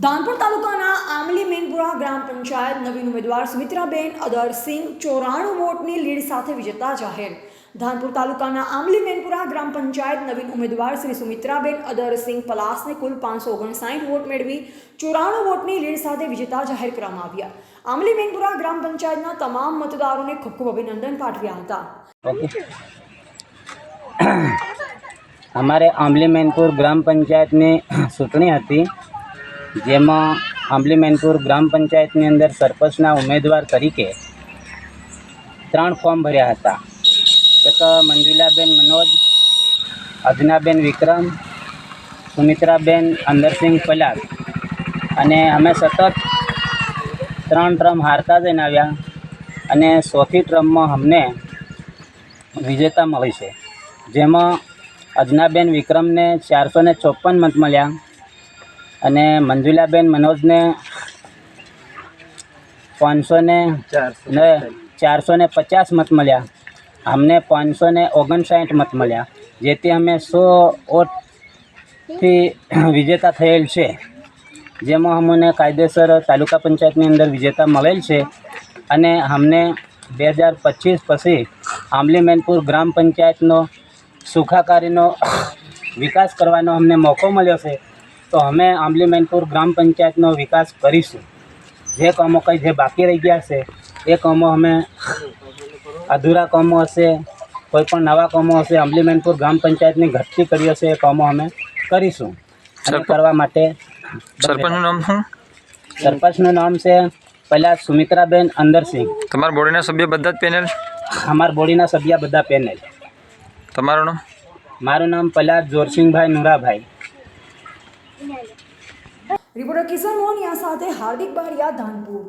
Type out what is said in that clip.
ધાનપુર તાલુકાના આમલી મેનપુરા ગ્રામ પંચાયત નવીન ઉમેદવાર સુમિત્રાબેન અદરસિંહ ચોરાણું વોટની લીડ સાથે વિજેતા જાહેર. ધાનપુર તાલુકાના આમલી મેનપુરા ગ્રામ પંચાયત નવીન ઉમેદવાર શ્રી સુમિત્રાબેન અદરસિંહ પલાસને કુલ પાંચસો ઓગણસાઠ વોટ મેળવી ચોરાણું વોટની લીડ સાથે વિજેતા જાહેર કરવામાં આવ્યા. આમલી મેનપુરા ગ્રામ પંચાયતના તમામ મતદારોને ખૂબ ખૂબ અભિનંદન પાઠવ્યા હતા. અમારે આમલી મેનપુર ગ્રામ પંચાયતની ચૂંટણી હતી. જેમાં આંબલીમેનપુર ગ્રામ પંચાયતની અંદર સરપંચના ઉમેદવાર તરીકે ત્રણ ફોર્મ ભર્યા હતા. એક મંજુલાબેન મનોજ, અજનાબેન વિક્રમ, સુમિત્રાબેન અંદરસિંહ પલાર. અને અમે સતત ત્રણ ટ્રમ હારતા જઈને આવ્યા અને ચોથી ટ્રમમાં અમને વિજેતા મળી છે. જેમાં અજનાબેન વિક્રમને ચારસો ને ચોપન મત મળ્યા. અને મંજુલાબેન મનોજને પાંચસો ને ચારસો ને પચાસ મત મળ્યા. અમને પાંચસો ને ઓગણસાઠ મત મળ્યા, જેથી અમે સો ઓટથી વિજેતા થયેલ છે. જેમાં અમને કાયદેસર તાલુકા પંચાયતની અંદર વિજેતા મળેલ છે અને અમને બે હજાર પચીસ પછી આંબલી મેનપુર ગ્રામ પંચાયતનો સુખાકારીનો વિકાસ કરવાનો અમને મોકો મળ્યો છે. તો અમે આંબલી મેનપુર ગ્રામ પંચાયતનો વિકાસ કરીશું. જે કામો કંઈ જે બાકી રહી ગયા છે એ કામો અમે અધૂરા કામો હશે કોઈ પણ નવા કામો હશે આંબલી મેનપુર ગ્રામ પંચાયતની ઘટતી કરી હશે એ કામો અમે કરીશું. અને કરવા માટે સરપંચનું નામ શું? સરપંચનું નામ છે પહેલાં સુમિત્રાબેન અંદરસિંહ. તમારા બોડીના સભ્ય બધા જ પેનલ અમારા બોડીના સભ્ય બધા પેનલ તમારું નામ? મારું નામ પહેલાં જોરસિંહભાઈ નુરાભાઈ. રિપોર્ટર કિશન મોહનિયા સાથે હાર્દિક બારિયા ધાનપુર.